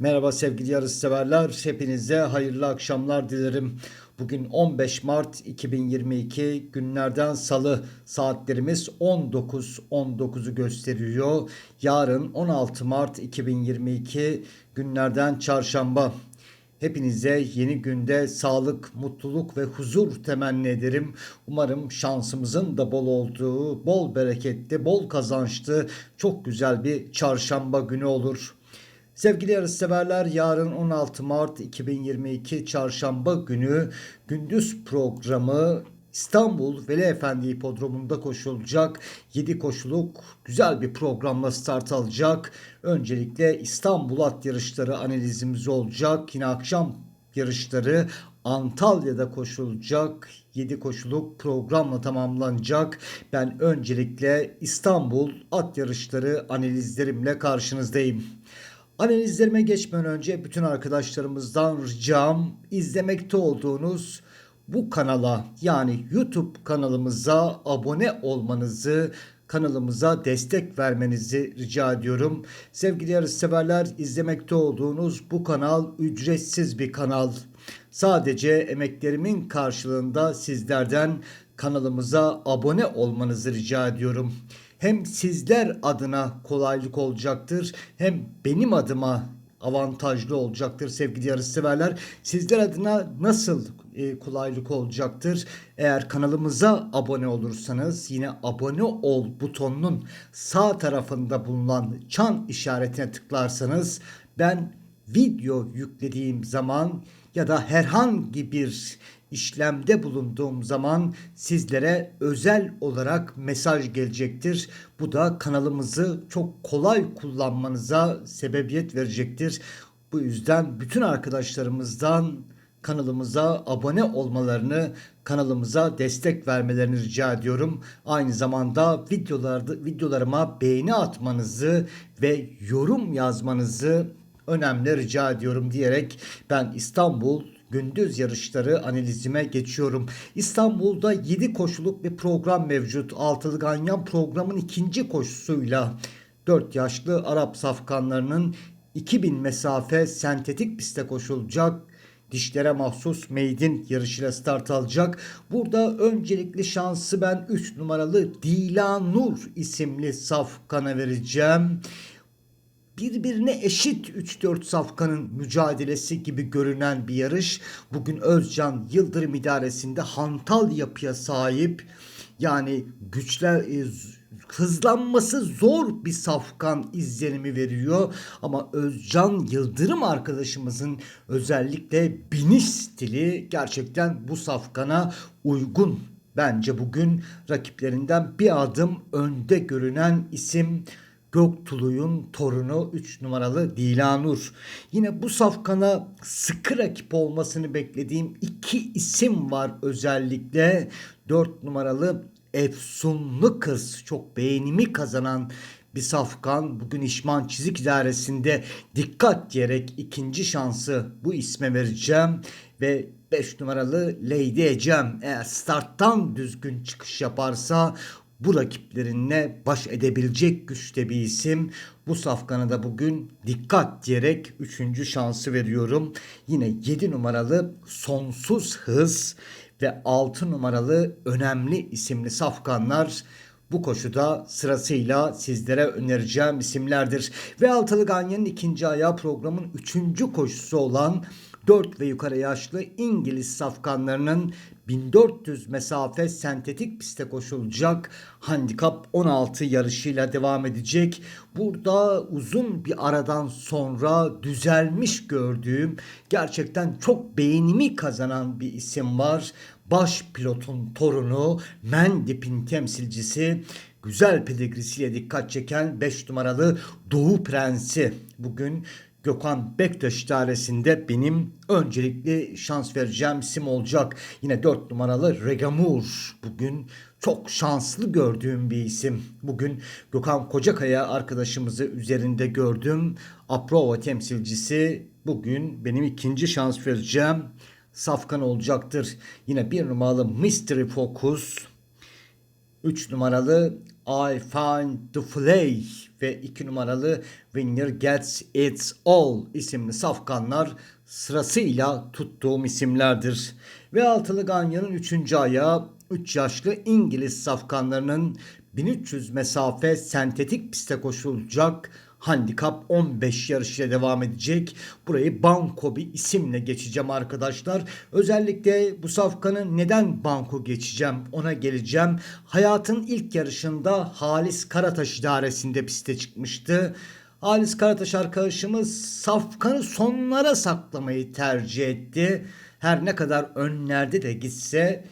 Merhaba sevgili yarışseverler. Hepinize hayırlı akşamlar dilerim. Bugün 15 Mart 2022 günlerden salı saatlerimiz 19.19'u gösteriyor. Yarın 16 Mart 2022 günlerden çarşamba. Hepinize yeni günde sağlık, mutluluk ve huzur temenni ederim. Umarım şansımızın da bol olduğu, bol bereketli, bol kazançlı, çok güzel bir çarşamba günü olur. Sevgili yarışseverler yarın 16 Mart 2022 çarşamba günü gündüz programı İstanbul Veli Efendi Hipodromu'nda koşulacak 7 koşuluk güzel bir programla start alacak. Öncelikle İstanbul at yarışları analizimiz olacak. Yine akşam yarışları Antalya'da koşulacak 7 koşuluk programla tamamlanacak. Ben öncelikle İstanbul at yarışları analizlerimle karşınızdayım. Analizlerime geçmeden önce bütün arkadaşlarımızdan ricam izlemekte olduğunuz bu kanala yani YouTube kanalımıza abone olmanızı, kanalımıza destek vermenizi rica ediyorum. Sevgili yarışseverler izlemekte olduğunuz bu kanal ücretsiz bir kanal. Sadece emeklerimin karşılığında sizlerden kanalımıza abone olmanızı rica ediyorum hem sizler adına kolaylık olacaktır hem benim adıma avantajlı olacaktır sevgili yarışseverler. Sizler adına nasıl e, kolaylık olacaktır? Eğer kanalımıza abone olursanız yine abone ol butonunun sağ tarafında bulunan çan işaretine tıklarsanız ben video yüklediğim zaman ya da herhangi bir işlemde bulunduğum zaman sizlere özel olarak mesaj gelecektir. Bu da kanalımızı çok kolay kullanmanıza sebebiyet verecektir. Bu yüzden bütün arkadaşlarımızdan kanalımıza abone olmalarını, kanalımıza destek vermelerini rica ediyorum. Aynı zamanda videolarda videolarıma beğeni atmanızı ve yorum yazmanızı önemli rica ediyorum diyerek ben İstanbul gündüz yarışları analizime geçiyorum. İstanbul'da 7 koşuluk bir program mevcut. Altılı Ganyan programın ikinci koşusuyla 4 yaşlı Arap safkanlarının 2000 mesafe sentetik pistte koşulacak dişlere mahsus meydin yarışıyla start alacak. Burada öncelikli şansı ben 3 numaralı Dilanur isimli safkana vereceğim birbirine eşit 3-4 safkanın mücadelesi gibi görünen bir yarış. Bugün Özcan Yıldırım idaresinde hantal yapıya sahip yani güçler e, hızlanması zor bir safkan izlenimi veriyor. Ama Özcan Yıldırım arkadaşımızın özellikle biniş stili gerçekten bu safkana uygun. Bence bugün rakiplerinden bir adım önde görünen isim Göktulu'yun torunu 3 numaralı Dilanur. Yine bu safkana sıkı rakip olmasını beklediğim iki isim var özellikle. 4 numaralı Efsunlu Kız çok beğenimi kazanan bir safkan. Bugün İşman Çizik İdaresi'nde dikkat diyerek ikinci şansı bu isme vereceğim. Ve 5 numaralı Lady Ecem eğer starttan düzgün çıkış yaparsa bu rakiplerine baş edebilecek güçte bir isim. Bu safkana da bugün dikkat diyerek 3. şansı veriyorum. Yine 7 numaralı sonsuz hız ve 6 numaralı önemli isimli safkanlar bu koşuda sırasıyla sizlere önereceğim isimlerdir. Ve Altılı Ganyan'ın ikinci ayağı programın üçüncü koşusu olan 4 ve yukarı yaşlı İngiliz safkanlarının 1400 mesafe sentetik piste koşulacak handikap 16 yarışıyla devam edecek. Burada uzun bir aradan sonra düzelmiş gördüğüm gerçekten çok beğenimi kazanan bir isim var. Baş pilotun torunu Mendip'in temsilcisi güzel pedigrisiyle dikkat çeken 5 numaralı Doğu Prensi bugün Gökhan Bektaş idaresinde benim öncelikli şans vereceğim isim olacak. Yine 4 numaralı Regamur bugün çok şanslı gördüğüm bir isim. Bugün Gökhan Kocakaya arkadaşımızı üzerinde gördüm. Aprova temsilcisi bugün benim ikinci şans vereceğim. Safkan olacaktır. Yine bir numaralı Mystery Focus 3 numaralı I Find the Flay ve 2 numaralı Winner Gets It's All isimli safkanlar sırasıyla tuttuğum isimlerdir. Ve altılı ganyanın 3. ayağı 3 yaşlı İngiliz safkanlarının 1300 mesafe sentetik piste koşulacak handikap 15 yarışıyla devam edecek. Burayı Banko bir isimle geçeceğim arkadaşlar. Özellikle bu safkanın neden Banko geçeceğim ona geleceğim. Hayatın ilk yarışında Halis Karataş idaresinde piste çıkmıştı. Halis Karataş arkadaşımız safkanı sonlara saklamayı tercih etti. Her ne kadar önlerde de gitse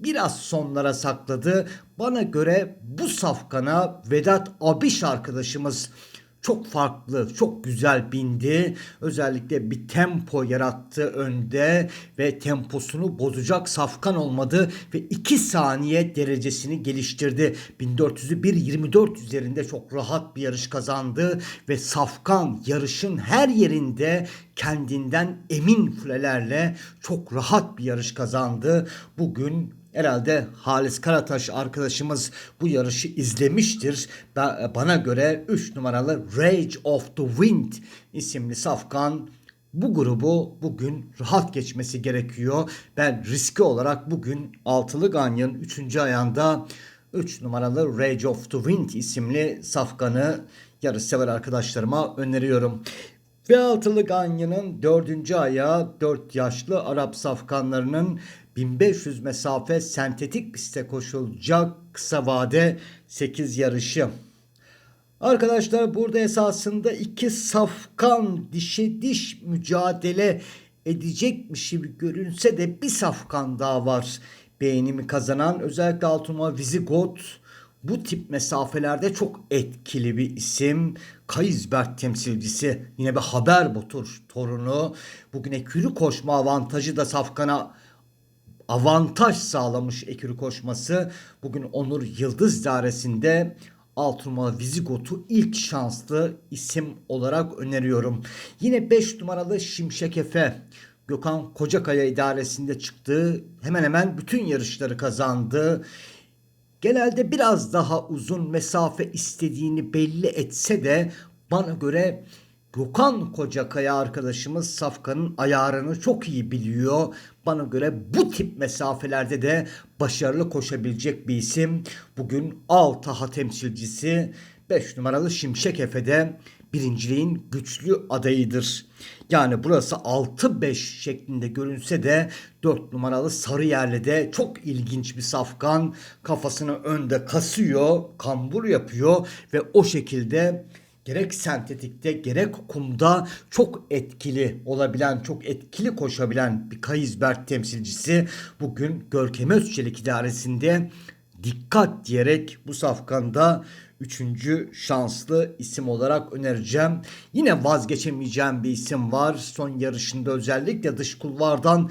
biraz sonlara sakladı. Bana göre bu safkana Vedat Abiş arkadaşımız çok farklı, çok güzel bindi. Özellikle bir tempo yarattı önde ve temposunu bozacak safkan olmadı ve 2 saniye derecesini geliştirdi. 1400'ü 1.24 üzerinde çok rahat bir yarış kazandı ve safkan yarışın her yerinde kendinden emin fulelerle çok rahat bir yarış kazandı. Bugün Herhalde Halis Karataş arkadaşımız bu yarışı izlemiştir. Bana göre 3 numaralı Rage of the Wind isimli safkan bu grubu bugün rahat geçmesi gerekiyor. Ben riski olarak bugün altılı ganyanın 3. ayağında 3 numaralı Rage of the Wind isimli safkanı yarış sever arkadaşlarıma öneriyorum. Ve altılı ganyanın dördüncü ayağı 4 yaşlı Arap safkanlarının 1500 mesafe sentetik piste koşulacak kısa vade 8 yarışı. Arkadaşlar burada esasında iki safkan dişe diş mücadele edecekmiş gibi görünse de bir safkan daha var. Beğenimi kazanan özellikle Altınma Vizigot bu tip mesafelerde çok etkili bir isim. Kayızberk temsilcisi yine bir haber botur torunu. Bugün ekürü koşma avantajı da Safkan'a avantaj sağlamış ekürü koşması. Bugün Onur Yıldız dairesinde Altıma Vizigot'u ilk şanslı isim olarak öneriyorum. Yine 5 numaralı Şimşek Efe. Gökhan Kocakaya idaresinde çıktı. Hemen hemen bütün yarışları kazandı. Genelde biraz daha uzun mesafe istediğini belli etse de bana göre Gökhan Kocakaya arkadaşımız Safkan'ın ayarını çok iyi biliyor. Bana göre bu tip mesafelerde de başarılı koşabilecek bir isim. Bugün Altaha temsilcisi 5 numaralı Şimşek Efe'de birinciliğin güçlü adayıdır. Yani burası 6-5 şeklinde görünse de 4 numaralı Sarıyer'le çok ilginç bir safkan. Kafasını önde kasıyor, kambur yapıyor ve o şekilde gerek sentetikte gerek kumda çok etkili olabilen, çok etkili koşabilen bir Kayızberk temsilcisi bugün Görkem Özçelik idaresinde dikkat diyerek bu safkanda üçüncü şanslı isim olarak önereceğim. Yine vazgeçemeyeceğim bir isim var. Son yarışında özellikle dış kulvardan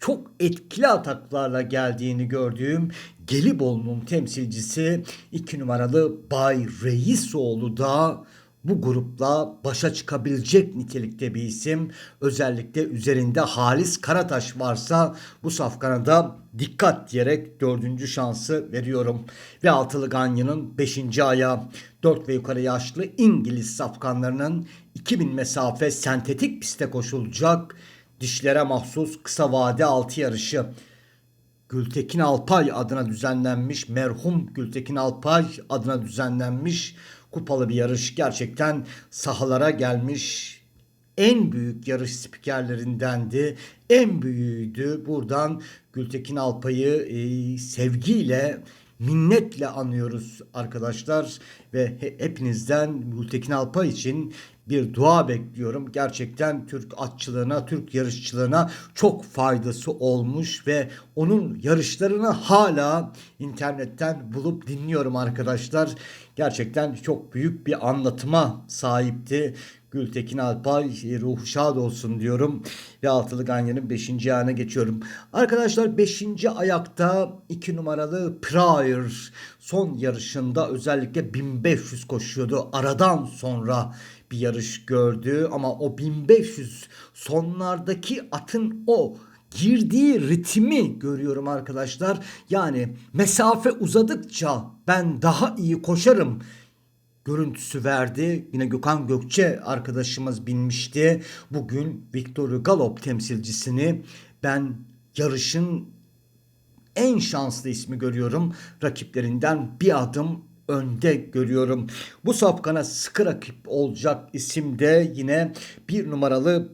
çok etkili ataklarla geldiğini gördüğüm Gelibolu'nun temsilcisi 2 numaralı Bay Reisoğlu da bu grupla başa çıkabilecek nitelikte bir isim. Özellikle üzerinde Halis Karataş varsa bu safkana da dikkat diyerek dördüncü şansı veriyorum. Ve altılı Ganyan'ın beşinci ayağı 4 ve yukarı yaşlı İngiliz safkanlarının 2000 mesafe sentetik piste koşulacak dişlere mahsus kısa vade altı yarışı. Gültekin Alpay adına düzenlenmiş, merhum Gültekin Alpay adına düzenlenmiş kupalı bir yarış. Gerçekten sahalara gelmiş en büyük yarış spikerlerindendi. En büyüğüydü. Buradan Gültekin Alpay'ı e, sevgiyle minnetle anıyoruz arkadaşlar ve hepinizden Gültekin Alpay için bir dua bekliyorum. Gerçekten Türk atçılığına, Türk yarışçılığına çok faydası olmuş ve onun yarışlarını hala internetten bulup dinliyorum arkadaşlar. Gerçekten çok büyük bir anlatıma sahipti. Gültekin Alpay ruhu şad olsun diyorum. Ve altılı ganyanın 5. ayağına geçiyorum. Arkadaşlar 5. ayakta 2 numaralı Pryor son yarışında özellikle 1500 koşuyordu. Aradan sonra bir yarış gördü ama o 1500 sonlardaki atın o girdiği ritmi görüyorum arkadaşlar. Yani mesafe uzadıkça ben daha iyi koşarım görüntüsü verdi. Yine Gökhan Gökçe arkadaşımız binmişti. Bugün Victor Galop temsilcisini ben yarışın en şanslı ismi görüyorum. Rakiplerinden bir adım önde görüyorum. Bu safkana sıkı rakip olacak isim de yine bir numaralı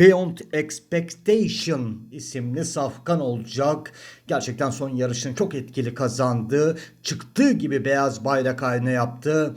Beyond Expectation isimli safkan olacak. Gerçekten son yarışını çok etkili kazandı. Çıktığı gibi beyaz bayrak haline yaptı.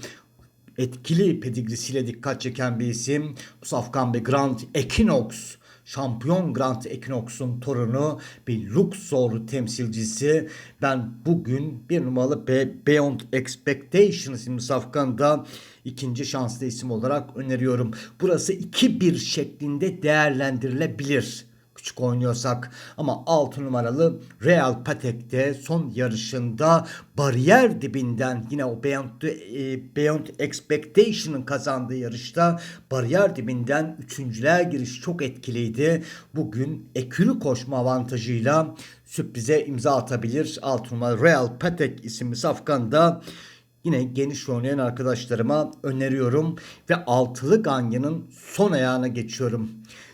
Etkili pedigrisiyle dikkat çeken bir isim. Bu safkan bir Grand Equinox şampiyon Grant Equinox'un torunu bir Luxor temsilcisi. Ben bugün bir numaralı Be Beyond Expectation isimli safkanda ikinci şanslı isim olarak öneriyorum. Burası 2-1 şeklinde değerlendirilebilir küçük oynuyorsak ama 6 numaralı Real Patek'te son yarışında bariyer dibinden yine o Beyond, e, Beyond Expectation'ın kazandığı yarışta bariyer dibinden üçüncülüğe giriş çok etkiliydi. Bugün ekürü koşma avantajıyla sürprize imza atabilir. 6 numaralı Real Patek isimli safkanda yine geniş oynayan arkadaşlarıma öneriyorum ve altılı ganyanın son ayağına geçiyorum.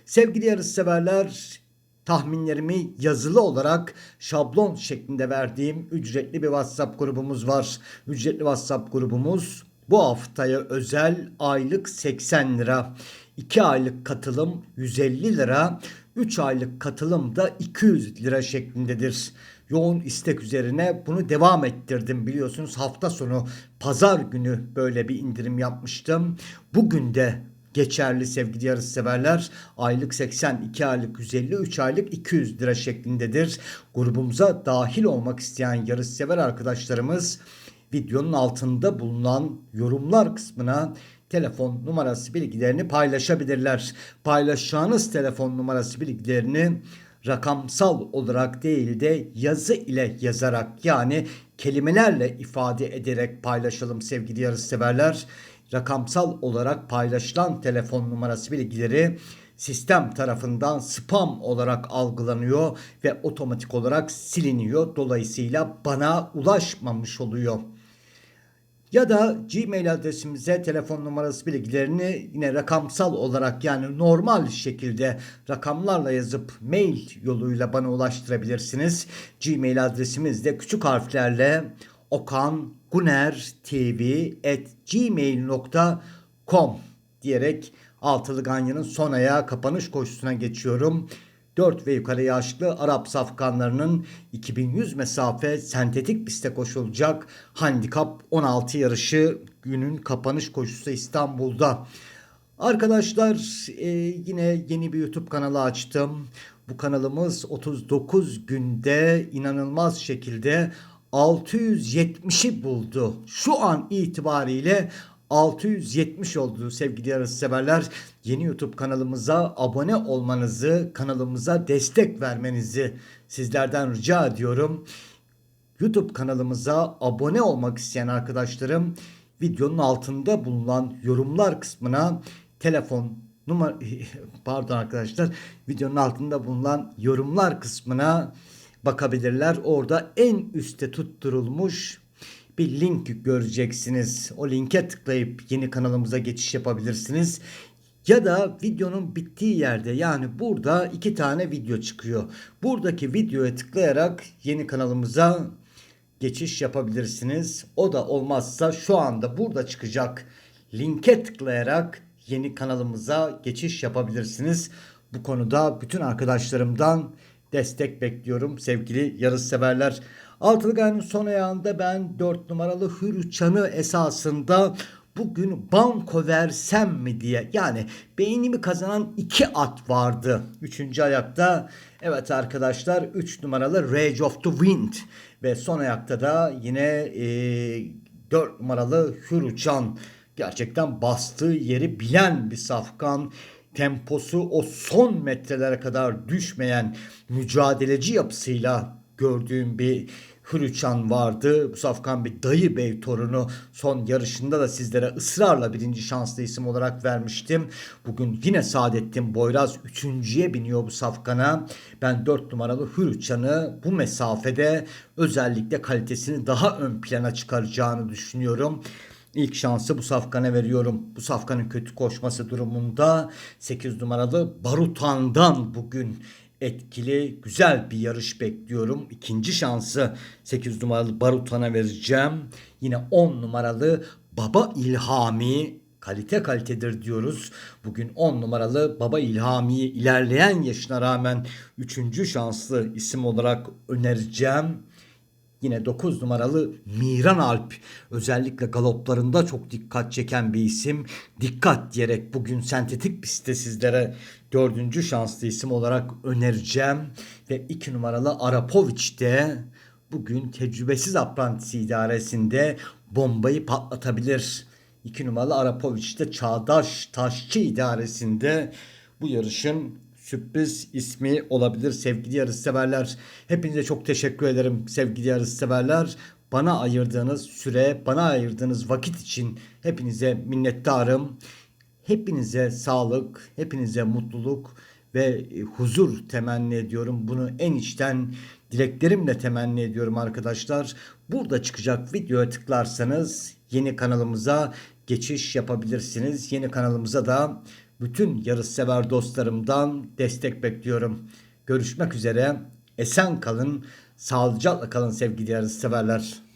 Sevgili yarışseverler tahminlerimi yazılı olarak şablon şeklinde verdiğim ücretli bir WhatsApp grubumuz var. Ücretli WhatsApp grubumuz bu haftaya özel aylık 80 lira. 2 aylık katılım 150 lira. 3 aylık katılım da 200 lira şeklindedir. Yoğun istek üzerine bunu devam ettirdim biliyorsunuz hafta sonu pazar günü böyle bir indirim yapmıştım. Bugün de geçerli sevgili yarışseverler. Aylık 80, 2 aylık 150, 3 aylık 200 lira şeklindedir. Grubumuza dahil olmak isteyen yarışsever arkadaşlarımız videonun altında bulunan yorumlar kısmına telefon numarası bilgilerini paylaşabilirler. Paylaşacağınız telefon numarası bilgilerini rakamsal olarak değil de yazı ile yazarak yani kelimelerle ifade ederek paylaşalım sevgili yarışseverler rakamsal olarak paylaşılan telefon numarası bilgileri sistem tarafından spam olarak algılanıyor ve otomatik olarak siliniyor. Dolayısıyla bana ulaşmamış oluyor. Ya da Gmail adresimize telefon numarası bilgilerini yine rakamsal olarak yani normal şekilde rakamlarla yazıp mail yoluyla bana ulaştırabilirsiniz. Gmail adresimiz de küçük harflerle okan gunertv@gmail.com diyerek Altılı Ganyan'ın son ayağı kapanış koşusuna geçiyorum. 4 ve yukarı yaşlı Arap safkanlarının 2100 mesafe sentetik piste koşulacak handikap 16 yarışı günün kapanış koşusu İstanbul'da. Arkadaşlar e, yine yeni bir YouTube kanalı açtım. Bu kanalımız 39 günde inanılmaz şekilde 670'i buldu. Şu an itibariyle 670 oldu sevgili yarış severler. Yeni YouTube kanalımıza abone olmanızı, kanalımıza destek vermenizi sizlerden rica ediyorum. YouTube kanalımıza abone olmak isteyen arkadaşlarım videonun altında bulunan yorumlar kısmına telefon numara pardon arkadaşlar videonun altında bulunan yorumlar kısmına bakabilirler. Orada en üstte tutturulmuş bir link göreceksiniz. O linke tıklayıp yeni kanalımıza geçiş yapabilirsiniz. Ya da videonun bittiği yerde yani burada iki tane video çıkıyor. Buradaki videoya tıklayarak yeni kanalımıza geçiş yapabilirsiniz. O da olmazsa şu anda burada çıkacak linke tıklayarak yeni kanalımıza geçiş yapabilirsiniz. Bu konuda bütün arkadaşlarımdan destek bekliyorum sevgili yarış severler. Altılı son ayağında ben 4 numaralı Hürçan'ı esasında bugün banko versem mi diye yani beynimi kazanan iki at vardı. Üçüncü ayakta evet arkadaşlar 3 numaralı Rage of the Wind ve son ayakta da yine e, 4 numaralı Hürçan gerçekten bastığı yeri bilen bir safkan temposu o son metrelere kadar düşmeyen mücadeleci yapısıyla gördüğüm bir Hürüçan vardı. Bu Safkan bir dayı bey torunu. Son yarışında da sizlere ısrarla birinci şanslı isim olarak vermiştim. Bugün yine Saadettin Boyraz üçüncüye biniyor bu Safkan'a. Ben 4 numaralı Hürüçan'ı bu mesafede özellikle kalitesini daha ön plana çıkaracağını düşünüyorum. İlk şansı bu safkana veriyorum. Bu safkanın kötü koşması durumunda 8 numaralı Barutan'dan bugün etkili güzel bir yarış bekliyorum. İkinci şansı 8 numaralı Barutan'a vereceğim. Yine 10 numaralı Baba İlhami kalite kalitedir diyoruz. Bugün 10 numaralı Baba İlhami'yi ilerleyen yaşına rağmen 3. şanslı isim olarak önereceğim. Yine 9 numaralı Miran Alp özellikle galoplarında çok dikkat çeken bir isim. Dikkat diyerek bugün sentetik pistte sizlere dördüncü şanslı isim olarak önereceğim. Ve 2 numaralı Arapoviç de bugün tecrübesiz aprantisi idaresinde bombayı patlatabilir. 2 numaralı Arapoviç de Çağdaş Taşçı idaresinde bu yarışın sürpriz ismi olabilir sevgili yarışseverler. Hepinize çok teşekkür ederim sevgili yarışseverler. Bana ayırdığınız süre, bana ayırdığınız vakit için hepinize minnettarım. Hepinize sağlık, hepinize mutluluk ve e, huzur temenni ediyorum. Bunu en içten dileklerimle temenni ediyorum arkadaşlar. Burada çıkacak videoya tıklarsanız yeni kanalımıza geçiş yapabilirsiniz. Yeni kanalımıza da bütün yarışsever dostlarımdan destek bekliyorum. Görüşmek üzere. Esen kalın, sağlıcakla kalın sevgili yarışseverler.